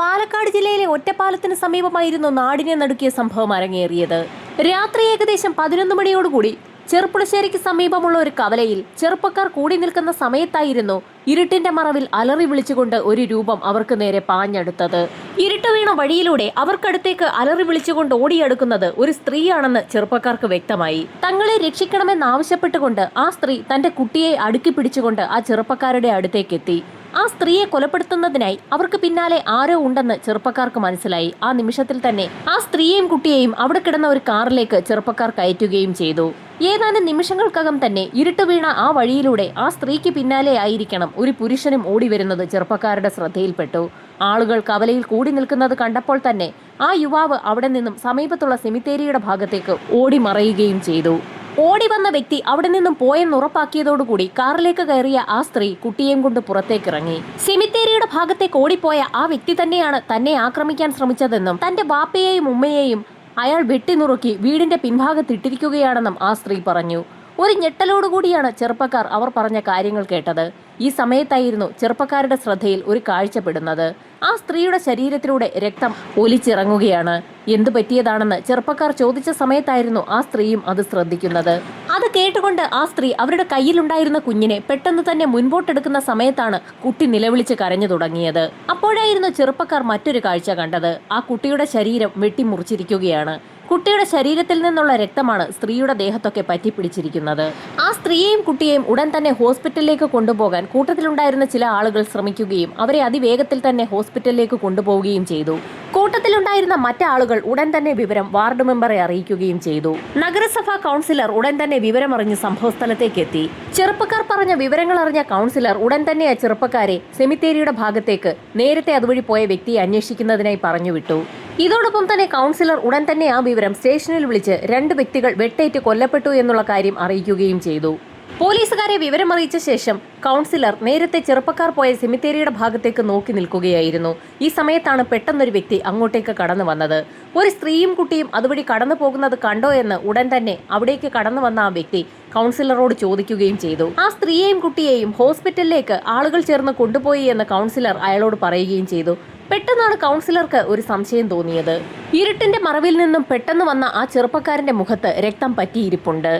പാലക്കാട് ജില്ലയിലെ ഒറ്റപ്പാലത്തിന് സമീപമായിരുന്നു നാടിനെ നടുക്കിയ സംഭവം അരങ്ങേറിയത്. രാത്രി ഏകദേശം പതിനൊന്ന് മണിയോടുകൂടി ചെറുപ്പുളശ്ശേരിക്ക് സമീപമുള്ള ഒരു കവലയിൽ ചെറുപ്പക്കാർ കൂടി നിൽക്കുന്ന സമയത്തായിരുന്നു ഇരുട്ടിന്റെ മറവിൽ അലറി വിളിച്ചുകൊണ്ട് ഒരു രൂപം അവർക്ക് നേരെ പാഞ്ഞെടുത്തത്. ഇരുട്ട് വീണ വഴിയിലൂടെ അവർക്കടുത്തേക്ക് അലറി വിളിച്ചുകൊണ്ട് ഓടിയെടുക്കുന്നത് ഒരു സ്ത്രീയാണെന്ന് ചെറുപ്പക്കാർക്ക് വ്യക്തമായി. തങ്ങളെ രക്ഷിക്കണമെന്നാവശ്യപ്പെട്ടുകൊണ്ട് ആ സ്ത്രീ തന്റെ കുട്ടിയെ അടുക്കി പിടിച്ചുകൊണ്ട് ആ ചെറുപ്പക്കാരുടെ അടുത്തേക്കെത്തി. ആ സ്ത്രീയെ കൊലപ്പെടുത്തുന്നതിനായി അവർക്ക് പിന്നാലെ ആരോ ഉണ്ടെന്ന് ചെറുപ്പക്കാർക്ക് മനസ്സിലായി. ആ നിമിഷത്തിൽ തന്നെ ആ സ്ത്രീയെയും കുട്ടിയെയും അവിടെ കിടന്ന ഒരു കാറിലേക്ക് ചെറുപ്പക്കാർ കയറ്റുകയും ചെയ്തു. ഏതാനും നിമിഷങ്ങൾക്കകം തന്നെ ഇരുട്ട് വീണ ആ വഴിയിലൂടെ ആ സ്ത്രീക്ക് പിന്നാലെ ആയിരിക്കണം ഒരു പുരുഷനും ഓടി വരുന്നത് ചെറുപ്പക്കാരുടെ ശ്രദ്ധയിൽപ്പെട്ടു. ആളുകൾ കവലയിൽ കൂടി നിൽക്കുന്നത് കണ്ടപ്പോൾ തന്നെ ആ യുവാവ് അവിടെ നിന്നും സമീപത്തുള്ള സെമിത്തേരിയുടെ ഭാഗത്തേക്ക് ഓടി മറയുകയും ചെയ്തു. ഓടി വന്ന വ്യക്തി അവിടെ നിന്നും പോയെന്ന് ഉറപ്പാക്കിയതോടുകൂടി കാറിലേക്ക് കയറിയ ആ സ്ത്രീ കുട്ടിയെയും കൊണ്ട് പുറത്തേക്കിറങ്ങി. സെമിത്തേരിയുടെ ഭാഗത്തേക്ക് ഓടിപ്പോയ ആ വ്യക്തി തന്നെയാണ് തന്നെ ആക്രമിക്കാൻ ശ്രമിച്ചതെന്നും തന്റെ ബാപ്പയെയും ഉമ്മയെയും അയാൾ വെട്ടിനുറുക്കി വീടിന്റെ പിൻഭാഗത്തിട്ടിരിക്കുകയാണെന്നും ആ സ്ത്രീ പറഞ്ഞു. ഒരു ഞെട്ടലോടുകൂടിയാണ് ചെറുപ്പക്കാർ അവർ പറഞ്ഞ കാര്യങ്ങൾ കേട്ടത്. ഈ സമയത്തായിരുന്നു ചെറുപ്പക്കാരുടെ ശ്രദ്ധയിൽ ഒരു കാഴ്ചപ്പെടുന്നത്. ആ സ്ത്രീയുടെ ശരീരത്തിലൂടെ രക്തം ഒലിച്ചിറങ്ങുകയാണ്. എന്തു പറ്റിയതാണെന്ന് ചെറുപ്പക്കാർ ചോദിച്ച സമയത്തായിരുന്നു ആ സ്ത്രീയും അത് ശ്രദ്ധിക്കുന്നത്. അത് കേട്ടുകൊണ്ട് ആ സ്ത്രീ അവരുടെ കയ്യിലുണ്ടായിരുന്ന കുഞ്ഞിനെ പെട്ടെന്ന് തന്നെ മുൻപോട്ടെടുക്കുന്ന സമയത്താണ് കുട്ടി നിലവിളിച്ച് കരഞ്ഞു തുടങ്ങിയത്. അപ്പോഴായിരുന്നു ചെറുപ്പക്കാർ മറ്റൊരു കാഴ്ച കണ്ടത്. ആ കുട്ടിയുടെ ശരീരം വെട്ടിമുറിച്ചിരിക്കുകയാണ്. കുട്ടിയുടെ ശരീരത്തിൽ നിന്നുള്ള രക്തമാണ് സ്ത്രീയുടെ ദേഹത്തൊക്കെ പറ്റിപ്പിടിച്ചിരിക്കുന്നത്. ആ സ്ത്രീയെയും കുട്ടിയെയും ഉടൻ തന്നെ ഹോസ്പിറ്റലിലേക്ക് കൊണ്ടുപോകാൻ കൂട്ടത്തിലുണ്ടായിരുന്ന ചില ആളുകൾ ശ്രമിക്കുകയും അവരെ അതിവേഗത്തിൽ തന്നെ ഹോസ്പിറ്റലിലേക്ക് കൊണ്ടുപോവുകയും ചെയ്തു. കൂട്ടത്തിലുണ്ടായിരുന്ന മറ്റാളുകൾ ഉടൻ തന്നെ വിവരം വാർഡ് മെമ്പറെ അറിയിക്കുകയും ചെയ്തു. നഗരസഭാ കൗൺസിലർ ഉടൻ തന്നെ വിവരമറിഞ്ഞ് സംഭവസ്ഥലത്തേക്ക് എത്തി. ചെറുപ്പക്കാർ പറഞ്ഞ വിവരങ്ങൾ അറിഞ്ഞ കൗൺസിലർ ഉടൻ തന്നെ ആ ചെറുപ്പക്കാരെ സെമിത്തേരിയുടെ ഭാഗത്തേക്ക് നേരത്തെ അതുവഴി പോയ വ്യക്തിയെ അന്വേഷിക്കുന്നതിനായി പറഞ്ഞുവിട്ടു. ഇതോടൊപ്പം തന്നെ കൗൺസിലർ ഉടൻ തന്നെ ആ വിവരം സ്റ്റേഷനിൽ വിളിച്ച് രണ്ട് വ്യക്തികൾ വെട്ടേറ്റ് കൊല്ലപ്പെട്ടു എന്നുള്ള കാര്യം അറിയിക്കുകയും ചെയ്തു. പോലീസുകാരെ വിവരമറിയിച്ച ശേഷം കൗൺസിലർ നേരത്തെ ചെറുപ്പക്കാർ പോയ സെമിത്തേരിയുടെ ഭാഗത്തേക്ക് നോക്കി നിൽക്കുകയായിരുന്നു. ഈ സമയത്താണ് പെട്ടെന്നൊരു വ്യക്തി അങ്ങോട്ടേക്ക് കടന്നു വന്നത്. ഒരു സ്ത്രീയും കുട്ടിയും അതുവഴി കടന്നു പോകുന്നത് കണ്ടോ എന്ന് ഉടൻ തന്നെ അവിടേക്ക് കടന്നു വന്ന ആ വ്യക്തി കൗൺസിലറോട് ചോദിക്കുകയും ചെയ്തു. ആ സ്ത്രീയെയും കുട്ടിയെയും ഹോസ്പിറ്റലിലേക്ക് ആളുകൾ ചേർന്ന് കൊണ്ടുപോയി എന്ന് കൗൺസിലർ അയാളോട് പറയുകയും ചെയ്തു. പെട്ടെന്നാണ് കൗൺസിലർക്ക് ഒരു സംശയം തോന്നിയത്. ഇരുട്ടിന്റെ മറവിൽ നിന്നും പെട്ടെന്ന് വന്ന ആ ചെറുപ്പക്കാരന്റെ മുഖത്ത് രക്തം പറ്റിയിരിപ്പുണ്ട്.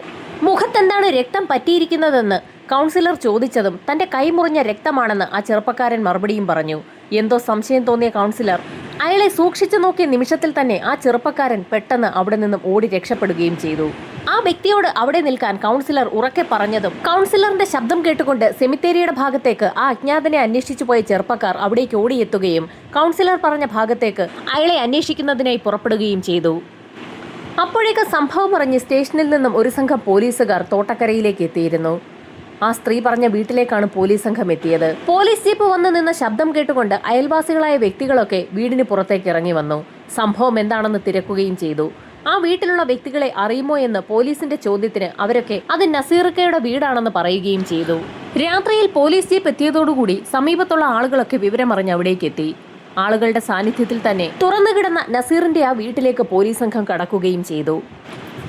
മുഖത്തെന്താണ് രക്തം പറ്റിയിരിക്കുന്നതെന്ന് കൗൺസിലർ ചോദിച്ചതും തന്റെ കൈമുറിഞ്ഞ രക്തമാണെന്ന് ആ ചെറുപ്പക്കാരൻ മറുപടിയും പറഞ്ഞു. എന്തോ സംശയം തോന്നിയ കൗൺസിലർ അയാളെ സൂക്ഷിച്ചു നോക്കിയ നിമിഷത്തിൽ തന്നെ ആ ചെറുപ്പക്കാരൻ പെട്ടെന്ന് അവിടെ നിന്നും ഓടി രക്ഷപ്പെടുകയും ചെയ്തു. ആ വ്യക്തിയോട് അവിടെ നിൽക്കാൻ കൗൺസിലർ ഉറക്കെ പറഞ്ഞതും കൗൺസിലറിന്റെ ശബ്ദം കേട്ടുകൊണ്ട് സെമിത്തേരിയുടെ ഭാഗത്തേക്ക് ആ അജ്ഞാതനെ അന്വേഷിച്ചു പോയ ചെറുപ്പക്കാർ അവിടേക്ക് ഓടിയെത്തുകയും കൗൺസിലർ പറഞ്ഞ ഭാഗത്തേക്ക് അയാളെ അന്വേഷിക്കുന്നതിനായി പുറപ്പെടുകയും ചെയ്തു. അപ്പോഴേക്ക് സംഭവം പറഞ്ഞ് സ്റ്റേഷനിൽ നിന്നും ഒരു സംഘം പോലീസുകാർ തോട്ടക്കരയിലേക്ക് എത്തിയിരുന്നു. ആ സ്ത്രീ പറഞ്ഞ വീട്ടിലേക്കാണ് പോലീസ് സംഘം എത്തിയത്. പോലീസ് ജീപ്പ് വന്ന് നിന്ന ശബ്ദം കേട്ടുകൊണ്ട് അയൽവാസികളായ വ്യക്തികളൊക്കെ വീടിന് പുറത്തേക്ക് ഇറങ്ങി വന്നു. സംഭവം എന്താണെന്ന് തിരക്കുകയും ചെയ്തു. ആ വീട്ടിലുള്ള വ്യക്തികളെ അറിയുമോ എന്ന് പോലീസിന്റെ ചോദ്യത്തിന് അവരൊക്കെ അത് നസീറക്കയുടെ വീടാണെന്ന് പറയുകയും ചെയ്തു. രാത്രിയിൽ പോലീസ് ജീപ്പ് എത്തിയതോടുകൂടി സമീപത്തുള്ള ആളുകളൊക്കെ വിവരമറിഞ്ഞ് അവിടേക്ക് എത്തി. ആളുകളുടെ സാന്നിധ്യത്തിൽ തന്നെ തുറന്നു കിടന്ന നസീറിന്റെ ആ വീട്ടിലേക്ക് പോലീസ് സംഘം കടക്കുകയും ചെയ്തു.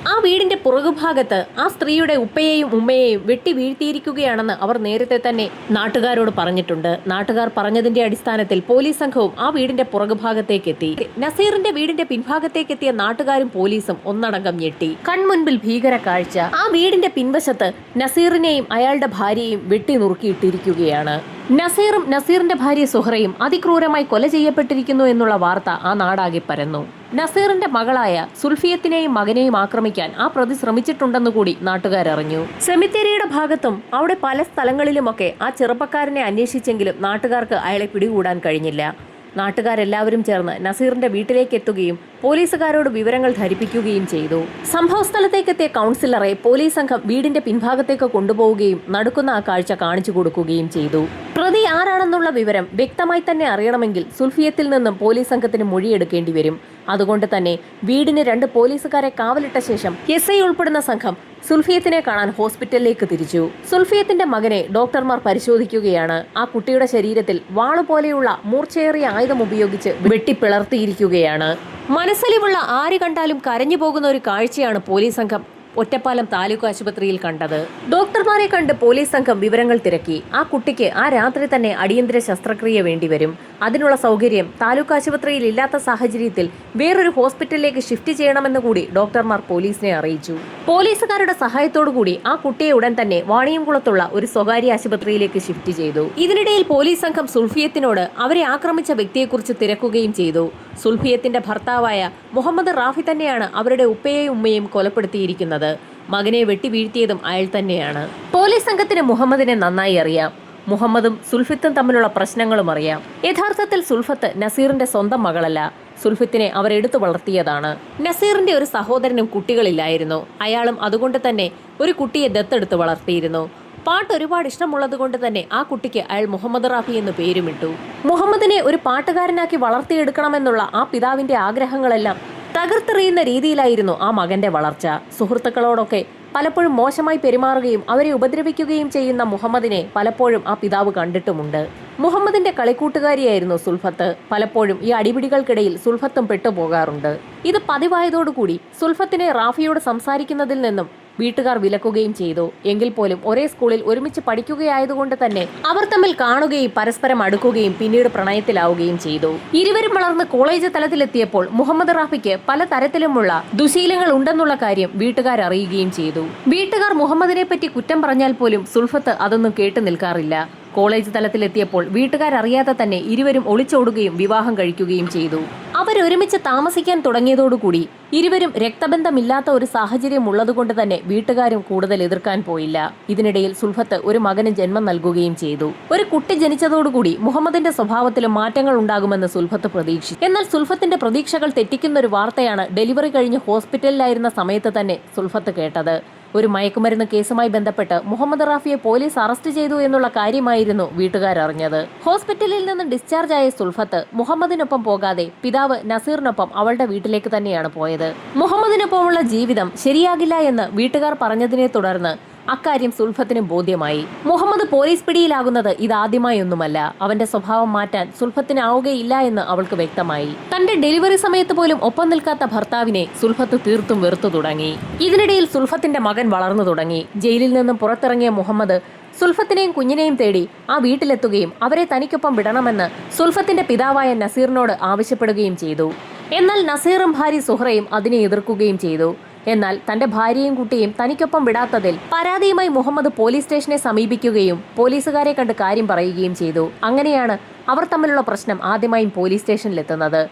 ആ വീടിന്റെ പുറകുഭാഗത്ത് ആ സ്ത്രീയുടെ ഉപ്പയെയും ഉമ്മയെയും വെട്ടി വീഴ്ത്തിയിരിക്കുകയാണെന്ന് അവർ നേരത്തെ തന്നെ നാട്ടുകാരോട് പറഞ്ഞിട്ടുണ്ട്. നാട്ടുകാർ പറഞ്ഞതിന്റെ അടിസ്ഥാനത്തിൽ പോലീസ് സംഘവും ആ വീടിന്റെ പുറകുഭാഗത്തേക്ക് എത്തി. നസീറിന്റെ വീടിന്റെ പിൻഭാഗത്തേക്ക് എത്തിയ നാട്ടുകാരും പോലീസും ഒന്നടങ്കം ഞെട്ടി. കൺമുൻപിൽ ഭീകര കാഴ്ച. ആ വീടിന്റെ പിൻവശത്ത് നസീറിനെയും അയാളുടെ ഭാര്യയെയും വെട്ടി നുറുക്കിയിട്ടിരിക്കുകയാണ്. നസീറും നസീറിന്റെ ഭാര്യ സുഹറയും അതിക്രൂരമായി കൊല ചെയ്യപ്പെട്ടിരിക്കുന്നു എന്നുള്ള വാർത്ത ആ നാടാകെ പരന്നു. നസീറിന്റെ മകളായ സുൽഫിയത്തിനെയും മകനെയും ആക്രമിക്കാൻ ആ പ്രതി ശ്രമിച്ചിട്ടുണ്ടെന്ന് കൂടി നാട്ടുകാരറിഞ്ഞു. സെമിത്തേരിയുടെ ഭാഗത്തും അവിടെ പല സ്ഥലങ്ങളിലുമൊക്കെ ആ ചെറുപ്പക്കാരനെ അന്വേഷിച്ചെങ്കിലും നാട്ടുകാർക്ക് അയാളെ പിടികൂടാൻ കഴിഞ്ഞില്ല. നാട്ടുകാരെല്ലാവരും ചേർന്ന് നസീറിന്റെ വീട്ടിലേക്ക് എത്തുകയും പോലീസുകാരോട് വിവരങ്ങൾ ധരിപ്പിക്കുകയും ചെയ്തു. സംഭവസ്ഥലത്തേക്കെത്തിയ കൗൺസിലറെ പോലീസ് സംഘം വീടിന്റെ പിൻഭാഗത്തേക്ക് കൊണ്ടുപോവുകയും നടക്കുന്ന ആ കാഴ്ച കാണിച്ചു കൊടുക്കുകയും ചെയ്തു. പ്രതി ആരാണെന്നുള്ള വിവരം വ്യക്തമായി തന്നെ അറിയണമെങ്കിൽ സുൽഫിയത്തിൽ നിന്നും പോലീസ് സംഘത്തിന് മൊഴിയെടുക്കേണ്ടി വരും. അതുകൊണ്ട് തന്നെ വീടിന് രണ്ട് പോലീസുകാരെ കാവലിട്ട ശേഷം എസ് ഐ ഉൾപ്പെടുന്ന സംഘം സുൽഫിയത്തിനെ കാണാൻ ഹോസ്പിറ്റലിലേക്ക് തിരിച്ചു. സുൽഫിയത്തിന്റെ മകനെ ഡോക്ടർമാർ പരിശോധിക്കുകയാണ്. ആ കുട്ടിയുടെ ശരീരത്തിൽ വാളുപോലെയുള്ള മൂർച്ചയേറിയ ആയുധം ഉപയോഗിച്ച് വെട്ടിപ്പിളർത്തിയിരിക്കുകയാണ്. മനസ്സലിവുള്ള ആര് കണ്ടാലും കരഞ്ഞു പോകുന്ന ഒരു കാഴ്ചയാണ് പോലീസ് സംഘം ഒറ്റപ്പാലം താലൂക്ക് ആശുപത്രിയിൽ കണ്ടത്. ഡോക്ടർമാരെ കണ്ട് പോലീസ് സംഘം വിവരങ്ങൾ തിരക്കി. ആ കുട്ടിക്ക് ആ രാത്രി തന്നെ അടിയന്തര ശസ്ത്രക്രിയ വേണ്ടിവരും അതിനുള്ള സൗകര്യം താലൂക്ക് ആശുപത്രിയിൽ ഇല്ലാത്ത സാഹചര്യത്തിൽ വേറൊരു ഹോസ്പിറ്റലിലേക്ക് ഷിഫ്റ്റ് ചെയ്യണമെന്ന് കൂടി ഡോക്ടർമാർ പോലീസിനെ അറിയിച്ചു. പോലീസുകാരുടെ സഹായത്തോടു കൂടി ആ കുട്ടിയെ ഉടൻ തന്നെ വാണിയംകുളത്തുള്ള ഒരു സ്വകാര്യ ആശുപത്രിയിലേക്ക് ഷിഫ്റ്റ് ചെയ്തു. ഇതിനിടയിൽ പോലീസ് സംഘം സുൽഫിയത്തിനോട് അവരെ ആക്രമിച്ച വ്യക്തിയെക്കുറിച്ച് തിരക്കുകയും ചെയ്തു. സുൽഫിയത്തിന്റെ ഭർത്താവായ മുഹമ്മദ് റാഫി തന്നെയാണ് അവരുടെ ഉപ്പയെയും ഉമ്മയും കൊലപ്പെടുത്തിയിരിക്കുന്നത്. മകനെ വെട്ടിവീഴ്ത്തിയതും അയാൾ തന്നെയാണ്. പോലീസ് സംഘത്തിന് മുഹമ്മദിനെ നന്നായി അറിയാം. മുഹമ്മദും സുൽഫിത്തും തമ്മിലുള്ള പ്രശ്നങ്ങളും അറിയാം. യഥാർത്ഥത്തിൽ സുൽഫത്ത് നസീറിന്റെ സ്വന്തം മകളല്ല. സുൽഫിത്തിനെ അവരെടുത്തു വളർത്തിയതാണ്. നസീറിന്റെ ഒരു സഹോദരനും കുട്ടികളില്ലായിരുന്നു. അയാളും അതുകൊണ്ട് തന്നെ ഒരു കുട്ടിയെ ദത്തെടുത്ത് വളർത്തിയിരുന്നു. പാട്ട് ഒരുപാട് ഇഷ്ടമുള്ളത് കൊണ്ട് തന്നെ ആ കുട്ടിക്ക് അയാൾ മുഹമ്മദ് റാഫി എന്ന് പേരുമിട്ടു മുഹമ്മദിനെ ഒരു പാട്ടുകാരനാക്കി വളർത്തിയെടുക്കണമെന്നുള്ള ആ പിതാവിന്റെ ആഗ്രഹങ്ങളെല്ലാം തകർത്തെറിയുന്ന രീതിയിലായിരുന്നു ആ മകന്റെ വളർച്ച. സുഹൃത്തുക്കളോടൊക്കെ പലപ്പോഴും മോശമായി പെരുമാറുകയും അവരെ ഉപദ്രവിക്കുകയും ചെയ്യുന്ന മുഹമ്മദിനെ പലപ്പോഴും ആ പിതാവ് കണ്ടിട്ടുമുണ്ട്. മുഹമ്മദിന്റെ കളിക്കൂട്ടുകാരിയായിരുന്നു സുൽഫത്ത്. പലപ്പോഴും ഈ അടിപിടികൾക്കിടയിൽ സുൽഫത്തും പെട്ടുപോകാറുണ്ട്. ഇത് പതിവായതോടുകൂടി സുൽഫത്തിനെ റാഫിയോട് സംസാരിക്കുന്നതിൽ നിന്നും വീട്ടുകാർ വിലക്കുകയും ചെയ്തു. എങ്കിൽ പോലും ഒരേ സ്കൂളിൽ ഒരുമിച്ച് പഠിക്കുകയായതുകൊണ്ട് തന്നെ അവർ തമ്മിൽ കാണുകയും പരസ്പരം അടുക്കുകയും പിന്നീട് പ്രണയത്തിലാവുകയും ചെയ്തു. ഇരുവരും വളർന്ന് കോളേജ് തലത്തിലെത്തിയപ്പോൾ മുഹമ്മദ് റാഫിക്ക് പല തരത്തിലുമുള്ള ദുശീലങ്ങൾ ഉണ്ടെന്നുള്ള കാര്യം വീട്ടുകാർ അറിയുകയും ചെയ്തു. വീട്ടുകാർ മുഹമ്മദിനെ പറ്റി കുറ്റം പറഞ്ഞാൽ പോലും സുൽഫത്ത് അതൊന്നും കേട്ടു നിൽക്കാറില്ല. കോളേജ് തലത്തിലെത്തിയപ്പോൾ വീട്ടുകാരറിയാതെ തന്നെ ഇരുവരും ഒളിച്ചോടുകയും വിവാഹം കഴിക്കുകയും ചെയ്തു. അവരൊരുമിച്ച് താമസിക്കാൻ തുടങ്ങിയതോടുകൂടി ഇരുവരും രക്തബന്ധമില്ലാത്ത ഒരു സാഹചര്യം ഉള്ളതുകൊണ്ട് തന്നെ വീട്ടുകാരും കൂടുതൽ എതിർക്കാൻ പോയില്ല. ഇതിനിടയിൽ സുൽഫത്ത് ഒരു മകന് ജന്മം നൽകുകയും ചെയ്തു. ഒരു കുട്ടി ജനിച്ചതോടുകൂടി മുഹമ്മദിന്റെ സ്വഭാവത്തിലും മാറ്റങ്ങൾ ഉണ്ടാകുമെന്ന് സുൽഫത്ത് പ്രതീക്ഷിച്ചു. എന്നാൽ സുൽഫത്തിന്റെ പ്രതീക്ഷകൾ തെറ്റിക്കുന്ന ഒരു വാർത്തയാണ് ഡെലിവറി കഴിഞ്ഞ് ഹോസ്പിറ്റലിലായിരുന്ന സമയത്ത് തന്നെ സുൽഫത്ത് കേട്ടത്. ഒരു മയക്കുമരുന്ന് കേസുമായി ബന്ധപ്പെട്ട് മുഹമ്മദ് റാഫിയെ പോലീസ് അറസ്റ്റ് ചെയ്തു എന്നുള്ള കാര്യമായിരുന്നു വീട്ടുകാർ അറിഞ്ഞത് ഹോസ്പിറ്റലിൽ നിന്ന് ഡിസ്ചാർജ് ആയ സുൽഫത്ത് മുഹമ്മദിനൊപ്പം പോകാതെ പിതാവ് നസീറിനൊപ്പം അവളുടെ വീട്ടിലേക്ക് തന്നെയാണ് പോയത്. മുഹമ്മദിനൊപ്പമുള്ള ജീവിതം ശരിയാകില്ല എന്ന് വീട്ടുകാർ പറഞ്ഞതിനെ തുടർന്ന് അക്കാര്യം സുൽഫത്തിന് ബോധ്യമായി. മുഹമ്മദ് പോലീസ് പിടിയിലാകുന്നത് ഇതാദ്യമായൊന്നുമല്ല അവന്റെ സ്വഭാവം മാറ്റാൻ സുൽഫത്തിനാവുകയില്ല എന്ന് അവൾക്ക് വ്യക്തമായി. തന്റെ ഡെലിവറി സമയത്ത് പോലും ഒപ്പം നിൽക്കാത്ത ഭർത്താവിനെ സുൽഫത്ത് തീർത്തും വെറുത്തു തുടങ്ങി. ഇതിനിടയിൽ സുൽഫത്തിന്റെ മകൻ വളർന്നു തുടങ്ങി. ജയിലിൽ നിന്നും പുറത്തിറങ്ങിയ മുഹമ്മദ് സുൽഫത്തിനെയും കുഞ്ഞിനെയും തേടി ആ വീട്ടിലെത്തുകയും അവരെ തനിക്കൊപ്പം വിടണമെന്ന് സുൽഫത്തിന്റെ പിതാവായ നസീറിനോട് ആവശ്യപ്പെടുകയും ചെയ്തു. എന്നാൽ നസീറും ഭാര്യ സുഹറയും അതിനെ എതിർക്കുകയും ചെയ്തു. എന്നാൽ തന്റെ ഭാര്യയും കുട്ടിയും തനിക്കൊപ്പം വിടാത്തതിൽ പരാതിയുമായി മുഹമ്മദ് പോലീസ് സ്റ്റേഷനെ സമീപിക്കുകയും പോലീസുകാരെ കണ്ട് കാര്യം പറയുകയും ചെയ്തു. അങ്ങനെയാണ് അവർ തമ്മിലുള്ള പ്രശ്നം ആദ്യമായും പോലീസ് സ്റ്റേഷനിലെത്തുന്നത്.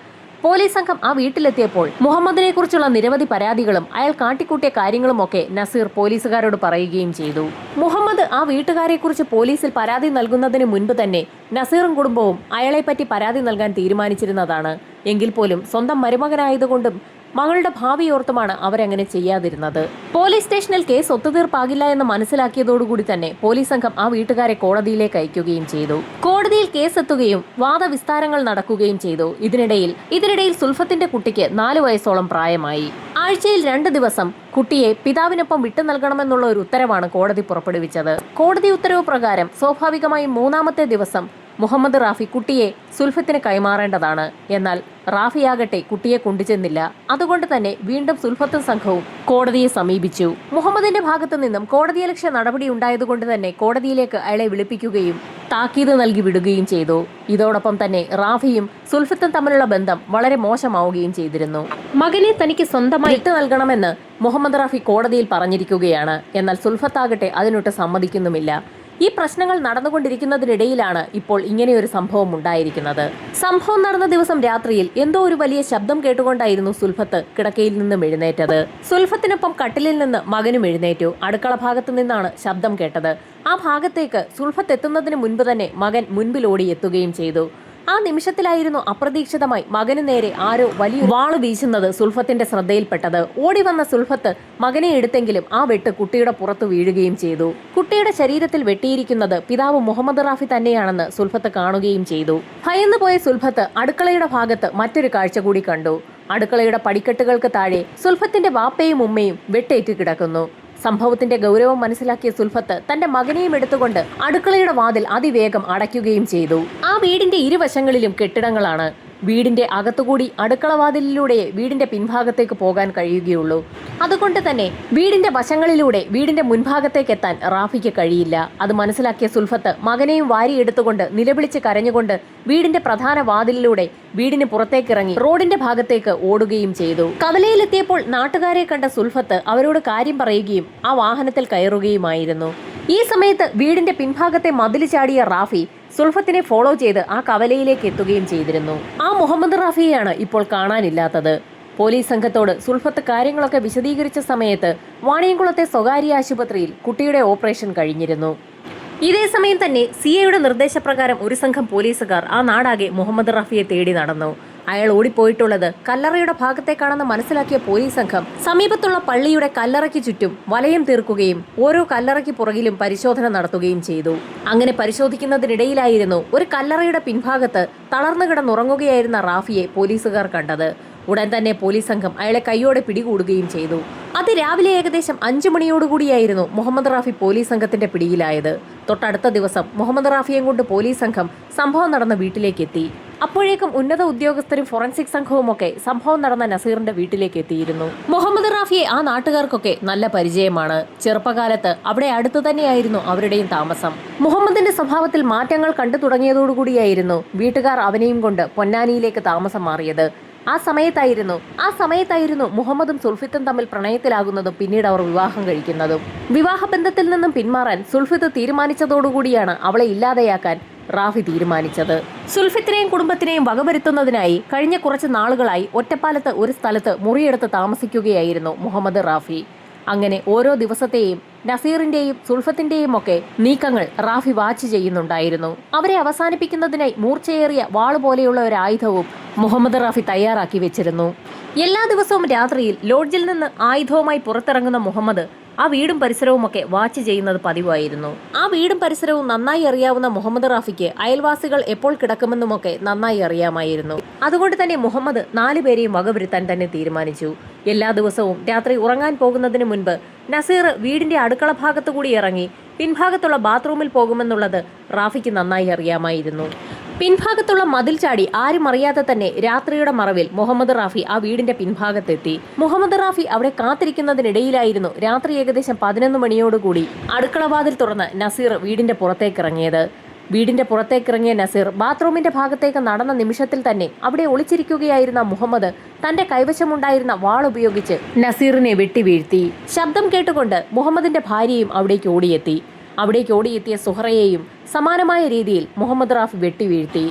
പോലീസ് സംഘം ആ വീട്ടിലെത്തിയപ്പോൾ മുഹമ്മദിനെ കുറിച്ചുള്ള നിരവധി പരാതികളും അയാൾ കാട്ടിക്കൂട്ടിയ കാര്യങ്ങളും ഒക്കെ നസീർ പോലീസുകാരോട് പറയുകയും ചെയ്തു. മുഹമ്മദ് ആ വീട്ടുകാരെക്കുറിച്ച് പോലീസിൽ പരാതി നൽകുന്നതിന് മുൻപ് തന്നെ നസീറും കുടുംബവും അയാളെപ്പറ്റി പരാതി നൽകാൻ തീരുമാനിച്ചിരുന്നതാണ്. എങ്കിൽ പോലും സ്വന്തം മരുമകനായതുകൊണ്ടും മകളുടെ ഭാവിയോർത്തുമാണ് അവരങ്ങനെ ചെയ്യാതിരുന്നത്. പോലീസ് സ്റ്റേഷനിൽ കേസ് ഒത്തുതീർപ്പാകില്ല എന്ന് മനസ്സിലാക്കിയതോടുകൂടി തന്നെ പോലീസ് സംഘം ആ വീട്ടുകാരെ കോടതിയിലേക്ക് അയക്കുകയും ചെയ്തു. കോടതിയിൽ കേസ് എത്തുകയും വാദവിസ്താരങ്ങൾ നടക്കുകയും ചെയ്തു. ഇതിനിടയിൽ ഇതിനിടയിൽ സുൽഫത്തിന്റെ കുട്ടിക്ക് നാലു വയസ്സോളം പ്രായമായി. ആഴ്ചയിൽ രണ്ട് ദിവസം കുട്ടിയെ പിതാവിനൊപ്പം വിട്ടു നൽകണമെന്നുള്ള ഒരു ഉത്തരവാണ് കോടതി പുറപ്പെടുവിച്ചത്. കോടതി ഉത്തരവ് പ്രകാരം സ്വാഭാവികമായും മൂന്നാമത്തെ ദിവസം മുഹമ്മദ് റാഫി കുട്ടിയെ സുൽഫത്തിന് കൈമാറേണ്ടതാണ്. എന്നാൽ റാഫിയാകട്ടെ കുട്ടിയെ കൊണ്ടുചെന്നില്ല. അതുകൊണ്ട് തന്നെ വീണ്ടും സുൽഫത്തും സംഘവും കോടതിയെ സമീപിച്ചു. മുഹമ്മദിന്റെ ഭാഗത്തു നിന്നും കോടതിയലക്ഷ്യ നടപടി ഉണ്ടായതുകൊണ്ട് തന്നെ കോടതിയിലേക്ക് അയാളെ വിളിപ്പിക്കുകയും താക്കീത് നൽകി വിടുകയും ചെയ്തു. ഇതോടൊപ്പം തന്നെ റാഫിയും സുൽഫത്തും തമ്മിലുള്ള ബന്ധം വളരെ മോശമാവുകയും ചെയ്തിരുന്നു. മകനെ തനിക്ക് സ്വന്തമായി ഇട്ട് നൽകണമെന്ന് മുഹമ്മദ് റാഫി കോടതിയിൽ പറഞ്ഞിരിക്കുകയാണ്. എന്നാൽ സുൽഫത്താകട്ടെ അതിനൊട്ട് സമ്മതിക്കുന്നുമില്ല. ഈ പ്രശ്നങ്ങൾ നടന്നുകൊണ്ടിരിക്കുന്നതിനിടയിലാണ് ഇപ്പോൾ ഇങ്ങനെയൊരു സംഭവം ഉണ്ടായിരിക്കുന്നത്. സംഭവം നടന്ന ദിവസം രാത്രിയിൽ എന്തോ ഒരു വലിയ ശബ്ദം കേട്ടുകൊണ്ടായിരുന്നു സുൽഫത്ത് കിടക്കയിൽ നിന്നും എഴുന്നേറ്റത്. സുൽഫത്തിനൊപ്പം കട്ടിലിൽ നിന്ന് മകനും എഴുന്നേറ്റു. അടുക്കള ഭാഗത്തു നിന്നാണ് ശബ്ദം കേട്ടത്. ആ ഭാഗത്തേക്ക് സുൽഫത്ത് എത്തുന്നതിന് മുൻപ് തന്നെ മകൻ മുൻപിലോടി എത്തുകയും ചെയ്തു. ആ നിമിഷത്തിലായിരുന്നു അപ്രതീക്ഷിതമായി മകന് നേരെ ആരോ വലിയ വാൾ വീശുന്നത് സുൽഫത്തിന്റെ ശ്രദ്ധയിൽപ്പെട്ടത്. ഓടി വന്ന സുൽഫത്ത് മകനെ എടുത്തെങ്കിലും ആ വെട്ട് കുട്ടിയുടെ പുറത്തു വീഴുകയും ചെയ്തു. കുട്ടിയുടെ ശരീരത്തിൽ വെട്ടിയിരിക്കുന്നത് പിതാവ് മുഹമ്മദ് റാഫി തന്നെയാണെന്ന് സുൽഫത്ത് കാണുകയും ചെയ്തു. ഭയന്നു പോയ സുൽഫത്ത് അടുക്കളയുടെ ഭാഗത്ത് മറ്റൊരു കാഴ്ച കൂടി കണ്ടു. അടുക്കളയുടെ പടിക്കെട്ടുകൾക്ക് താഴെ സുൽഫത്തിന്റെ വാപ്പയും ഉമ്മയും വെട്ടേറ്റ് കിടക്കുന്നു. സംഭവത്തിന്റെ ഗൗരവം മനസ്സിലാക്കിയ സുൽഫത്ത് തന്റെ മകനെയും എടുത്തുകൊണ്ട് അടുക്കളയുടെ വാതിൽ അതിവേഗം അടയ്ക്കുകയും ചെയ്തു. ആ വീടിന്റെ ഇരുവശങ്ങളിലും കെട്ടിടങ്ങളാണ്. വീടിന്റെ അകത്തുകൂടി അടുക്കളവാതിലിലൂടെ വീടിന്റെ പിൻഭാഗത്തേക്ക് പോകാൻ കഴിയുകയുള്ളൂ. അതുകൊണ്ട് തന്നെ വീടിന്റെ വശങ്ങളിലൂടെ വീടിന്റെ മുൻഭാഗത്തേക്ക് എത്താൻ റാഫിക്ക് കഴിയില്ല. അത് മനസ്സിലാക്കിയ സുൽഫത്ത് മകനെയും വാരിയെടുത്തുകൊണ്ട് നിലവിളിച്ച് കരഞ്ഞുകൊണ്ട് വീടിന്റെ പ്രധാന വാതിലിലൂടെ വീടിന് പുറത്തേക്കിറങ്ങി റോഡിന്റെ ഭാഗത്തേക്ക് ഓടുകയും ചെയ്തു. കവലയിലെത്തിയപ്പോൾ നാട്ടുകാരെ കണ്ട സുൽഫത്ത് അവരോട് കാര്യം പറയുകയും ആ വാഹനത്തിൽ കയറുകയുമായിരുന്നു. ഈ സമയത്ത് വീടിന്റെ പിൻഭാഗത്തെ മതിൽ ചാടിയ റാഫി സുൽഫത്തിനെ ഫോളോ ചെയ്ത് ആ കവലയിലേക്ക് എത്തുകയും ചെയ്തിരുന്നു. ആ മുഹമ്മദ് റാഫിയെയാണ് ഇപ്പോൾ കാണാനില്ലാത്തത്. പോലീസ് സംഘത്തോട് സുൽഫത്ത് കാര്യങ്ങളൊക്കെ വിശദീകരിച്ച സമയത്ത് വാണിയംകുളത്തെ സ്വകാര്യ ആശുപത്രിയിൽ കുട്ടിയുടെ ഓപ്പറേഷൻ കഴിഞ്ഞിരുന്നു. ഇതേ സമയം തന്നെ സിഐയുടെ നിർദ്ദേശപ്രകാരം ഒരു സംഘം പോലീസുകാർ ആ നാടാകെ മുഹമ്മദ് റാഫിയെ തേടി നടന്നു. അയാൾ ഓടിപ്പോയിട്ടുള്ളത് കല്ലറയുടെ ഭാഗത്തേക്കാണെന്ന് മനസ്സിലാക്കിയ പോലീസ് സംഘം സമീപത്തുള്ള പള്ളിയുടെ കല്ലറയ്ക്ക് ചുറ്റും വലയം തീർക്കുകയും ഓരോ കല്ലറയ്ക്ക് പുറകിലും പരിശോധന നടത്തുകയും ചെയ്തു. അങ്ങനെ പരിശോധിക്കുന്നതിനിടയിലായിരുന്നു ഒരു കല്ലറയുടെ പിൻഭാഗത്ത് തളർന്നു കിടന്നുറങ്ങുകയായിരുന്ന റാഫിയെ പോലീസുകാർ കണ്ടത്. ഉടൻ തന്നെ പോലീസ് സംഘം അയാളെ കൈയോടെ പിടികൂടുകയും ചെയ്തു. അത് രാവിലെ ഏകദേശം അഞ്ചു മണിയോടുകൂടിയായിരുന്നു മുഹമ്മദ് റാഫി പോലീസ് സംഘത്തിന്റെ പിടിയിലായത്. തൊട്ടടുത്ത ദിവസം മുഹമ്മദ് റാഫിയെ കൊണ്ട് പോലീസ് സംഘം സംഭവം നടന്ന വീട്ടിലേക്ക് എത്തി അപ്പോഴേക്കും ഉന്നത ഉദ്യോഗസ്ഥരും ഫോറൻസിക് സംഘവും ഒക്കെ സംഭവം നടന്ന നസീറിന്റെ വീട്ടിലേക്ക് എത്തിയിരുന്നു. മുഹമ്മദ് റാഫിയെ ആ നാട്ടുകാർക്കൊക്കെ നല്ല പരിചയമാണ്. ചെറുപ്പകാലത്ത് അവിടെ അടുത്തു തന്നെയായിരുന്നു അവരുടെയും താമസം. മുഹമ്മദിന്റെ സ്വഭാവത്തിൽ മാറ്റങ്ങൾ കണ്ടു തുടങ്ങിയതോടുകൂടിയായിരുന്നു വീട്ടുകാർ അവനെയും കൊണ്ട് പൊന്നാനിയിലേക്ക് താമസം മാറിയത്. ആ സമയത്തായിരുന്നു ആ സമയത്തായിരുന്നു മുഹമ്മദും സുൽഫിത്തും തമ്മിൽ പ്രണയത്തിലാകുന്നതും പിന്നീട് അവർ വിവാഹം കഴിക്കുന്നതും. വിവാഹബന്ധത്തിൽ നിന്നും പിന്മാറാൻ സുൽഫിത്ത് തീരുമാനിച്ചതോടുകൂടിയാണ് അവളെ ഇല്ലാതെയാക്കാൻ റാഫി തീരുമാനിച്ചത്. സുൽഫിത്തിനെയും കുടുംബത്തിനെയും വകവരുത്തുന്നതിനായി കഴിഞ്ഞ കുറച്ച് നാളുകളായി ഒറ്റപ്പാലത്ത് ഒരു സ്ഥലത്ത് മുറിയെടുത്ത് താമസിക്കുകയായിരുന്നു മുഹമ്മദ് റാഫി. അങ്ങനെ ഓരോ ദിവസത്തെയും നസീറിന്റെയും സുൽഫത്തിന്റെയും ഒക്കെ നീക്കങ്ങൾ റാഫി വാച്ച് ചെയ്യുന്നുണ്ടായിരുന്നു. അവരെ അവസാനിപ്പിക്കുന്നതിനായി മൂർച്ചയേറിയ വാൾ പോലെയുള്ള ഒരു ആയുധവും മുഹമ്മദ് റാഫി തയ്യാറാക്കി വെച്ചിരുന്നു. എല്ലാ ദിവസവും രാത്രിയിൽ ലോഡ്ജിൽ നിന്ന് ആയുധവുമായി പുറത്തിറങ്ങുന്ന മുഹമ്മദ് ആ വീടും പരിസരവും ഒക്കെ വാച്ച് ചെയ്യുന്നത് പതിവായിരുന്നു. ആ വീടും പരിസരവും നന്നായി അറിയാവുന്ന മുഹമ്മദ് റാഫിക്ക് അയൽവാസികൾ എപ്പോൾ കിടക്കുമെന്നുമൊക്കെ നന്നായി അറിയാമായിരുന്നു. അതുകൊണ്ട് തന്നെ മുഹമ്മദ് നാലുപേരെയും വകവരുത്താൻ തന്നെ തീരുമാനിച്ചു. എല്ലാ ദിവസവും രാത്രി ഉറങ്ങാൻ പോകുന്നതിന് മുൻപ് നസീർ വീടിന്റെ അടുക്കള ഭാഗത്തു കൂടി ഇറങ്ങി പിൻഭാഗത്തുള്ള ബാത്റൂമിൽ പോകുമെന്നുള്ളത് റാഫിക്ക് നന്നായി അറിയാമായിരുന്നു. പിൻഭാഗത്തുള്ള മതിൽ ചാടി ആരും അറിയാതെ തന്നെ രാത്രിയുടെ മറവിൽ മുഹമ്മദ് റാഫി ആ വീടിന്റെ പിൻഭാഗത്തെത്തി. മുഹമ്മദ് റാഫി അവിടെ കാത്തിരിക്കുന്നതിനിടയിലായിരുന്നു രാത്രി ഏകദേശം പതിനൊന്ന് മണിയോടുകൂടി അടുക്കളവാതിൽ തുറന്ന് നസീർ വീടിന്റെ പുറത്തേക്കിറങ്ങിയത്. വീടിന്റെ പുറത്തേക്കിറങ്ങിയ നസീർ ബാത്റൂമിന്റെ ഭാഗത്തേക്ക് നടന്ന നിമിഷത്തിൽ തന്നെ അവിടെ ഒളിച്ചിരിക്കുകയായിരുന്ന മുഹമ്മദ് തന്റെ കൈവശമുണ്ടായിരുന്ന വാൾ ഉപയോഗിച്ച് നസീറിനെ വെട്ടി വീഴ്ത്തി ശബ്ദം കേട്ടുകൊണ്ട് മുഹമ്മദിന്റെ ഭാര്യയും അവിടേക്ക് ഓടിയെത്തി. അവിടേക്ക് ഓടിയെത്തിയ സുഹറയെയും സമാനമായ രീതിയിൽ മുഹമ്മദ് റാഫ് വെട്ടിവീഴ്ത്തി.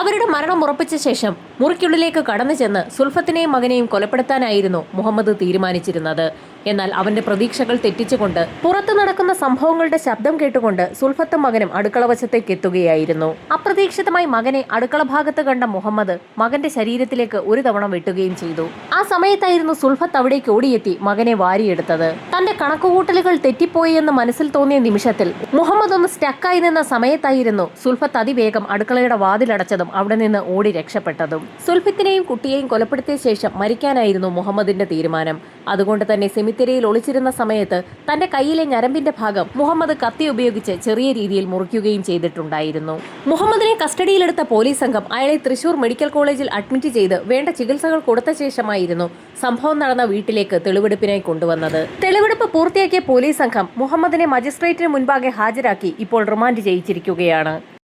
അവരുടെ മരണം ഉറപ്പിച്ച ശേഷം മുറിക്കുള്ളിലേക്ക് കടന്നു ചെന്ന് സുൽഫത്തിനെയും മകനെയും കൊലപ്പെടുത്താനായിരുന്നു മുഹമ്മദ് തീരുമാനിച്ചിരുന്നത്. എന്നാൽ അവന്റെ പ്രതീക്ഷകൾ തെറ്റിച്ചുകൊണ്ട് പുറത്തു നടക്കുന്ന സംഭവങ്ങളുടെ ശബ്ദം കേട്ടുകൊണ്ട് സുൽഫത്തും മകനും അടുക്കള വശത്തേക്ക് എത്തുകയായിരുന്നു. അപ്രതീക്ഷിതമായി മകനെ അടുക്കള ഭാഗത്ത് കണ്ട മുഹമ്മദ് മകന്റെ ശരീരത്തിലേക്ക് ഒരു തവണ വെട്ടുകയും ചെയ്തു. ആ സമയത്തായിരുന്നു സുൽഫത്ത് അവിടേക്ക് ഓടിയെത്തി മകനെ വാരിയെടുത്തത്. തന്റെ കണക്കുകൂട്ടലുകൾ തെറ്റിപ്പോയി എന്ന് മനസ്സിൽ തോന്നിയ നിമിഷത്തിൽ മുഹമ്മദ് ഒന്ന് സ്റ്റക്കായി നിന്ന സമയത്തായിരുന്നു സുൽഫത്ത് അതിവേഗം അടുക്കളയുടെ വാതിലടച്ചതും അവിടെ നിന്ന് ഓടി രക്ഷപ്പെട്ടതും. സുൽഫത്തിനെയും കുട്ടിയെയും കൊലപ്പെടുത്തിയ ശേഷം മരിക്കാനായിരുന്നു മുഹമ്മദിന്റെ തീരുമാനം. അതുകൊണ്ട് തന്നെ സെമിത്തേരിയിൽ ഒളിച്ചിരുന്ന സമയത്ത് തന്റെ കയ്യിലെ ഞരമ്പിന്റെ ഭാഗം മുഹമ്മദ് കത്തി ഉപയോഗിച്ച് ചെറിയ രീതിയിൽ മുറിക്കുകയും ചെയ്തിട്ടുണ്ടായിരുന്നു. മുഹമ്മദിനെ കസ്റ്റഡിയിലെടുത്ത പോലീസ് സംഘം അയാളെ തൃശൂർ മെഡിക്കൽ കോളേജിൽ അഡ്മിറ്റ് ചെയ്ത് വേണ്ട ചികിത്സകൾ കൊടുത്ത ശേഷമായിരുന്നു സംഭവം നടന്ന വീട്ടിലേക്ക് തെളിവെടുപ്പിനായി കൊണ്ടുവന്നത്. തെളിവെടുപ്പ് പൂർത്തിയാക്കിയ പോലീസ് സംഘം മുഹമ്മദിനെ മജിസ്ട്രേറ്റിന് മുൻപാകെ ഹാജരാക്കി ഇപ്പോൾ റിമാൻഡ് ചെയ്യിച്ചിരിക്കുകയാണ്.